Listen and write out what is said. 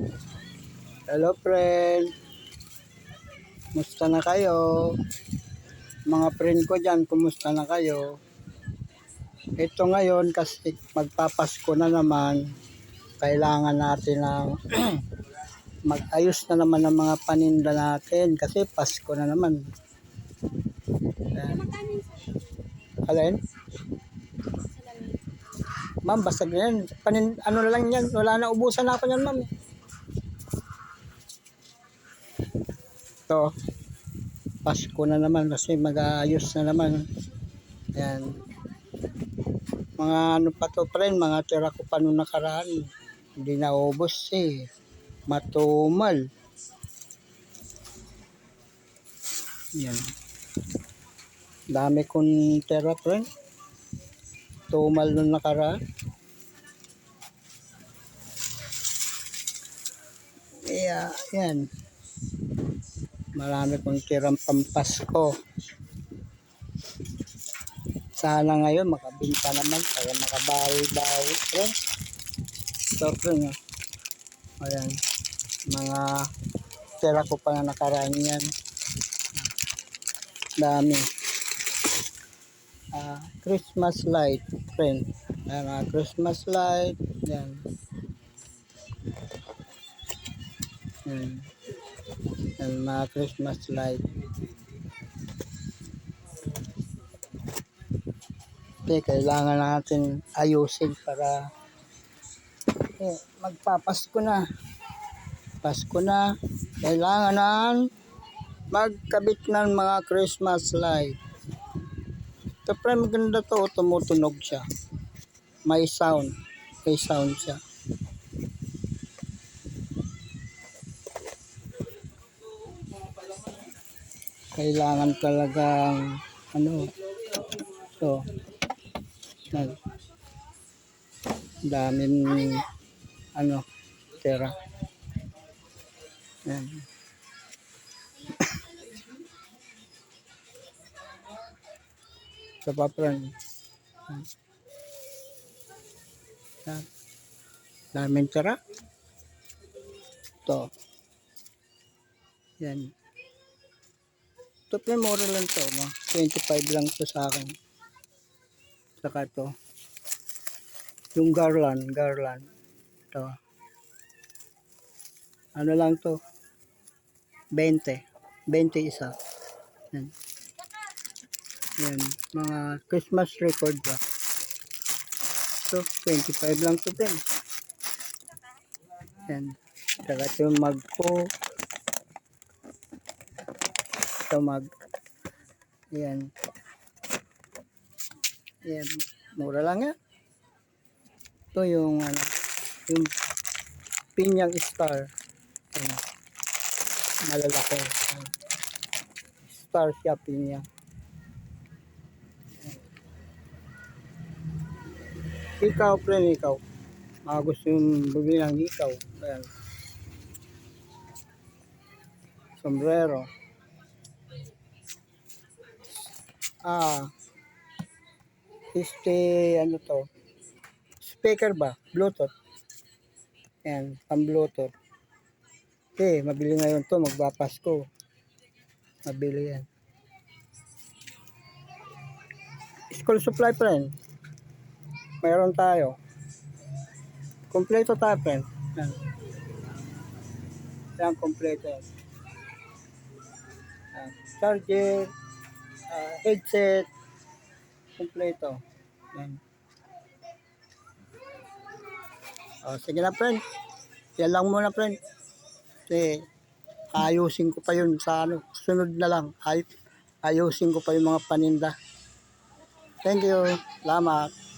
Hello, friend. Kumusta na kayo? Mga friend ko dyan, kumusta na kayo? Ito ngayon kasi magpapasko na naman. Kailangan natin ng mag-ayos na naman ng mga paninda natin kasi Pasko na naman. Alin? Ma'am, basta ganyan. Panin, ano na lang yan. Wala na, ubusan ako yan, ma'am. Ito. Pasko na naman kasi mag-aayos na naman. Yan. Mga ano pa to, friend, mga tira ko pa nung nakaraan. Hindi na ubos eh. Matumal. Yan. Dami kong tira, friend. Tumal nung nakaraan. Yeah, yan. Marami kong tirang pampasko. Sana ngayon makabinta naman para makabawi-bawi. Friend. So, friend. ah. Ayan. Mga tira ko pa na nakaraan yan. Dami. Ah, Christmas light, friend. Ayan, mga Christmas light. Yan. Yan. Yan, mga Christmas light. Okay, kailangan natin ayusin para eh, magpapasko na. Pasko na. Kailangan na magkabit ng mga Christmas light. Ito pre, maganda to. Tumutunog siya. May sound. May sound siya. Kailangan talagang ano to nag daming ano tira. Yan. Sa papran. Yan. Daming tira. To. Yan. Ito pa lang to. Ma. 25 lang to sa akin. Saka to. Yung garland. Garland. Ito. Ano lang to? 20. 20 isa. Yan. Yan. Mga Christmas record ba? So, 25 lang to din. Yan. Saka ito yung mag po. Ito mag. Yan. Yan. Mura lang yan. Ito yung ano. Yung pinyang star. Yan. Malalaki. Yan. Star siya pinya. Ikaw, friend, ikaw. Mga gusto yung bumili ng ikaw. Ayan. Sombrero. Ah. Este, ano to? Speaker ba? Bluetooth. Yan, pang Bluetooth. Okay, mabili ngayon to, magpapasko. Mabili yan. School supply, friend. Mayroon tayo. Kompleto tayo, friend. Yan. Yan, kompleto yan. Charger, ah, headset, kompleto. Yan. Oh, sige na, friend. Yan lang muna, friend. Kasi, ayusin ko pa yun sa ano, sunod na lang. Ay, ayusin ko pa yung mga paninda. Thank you. Salamat.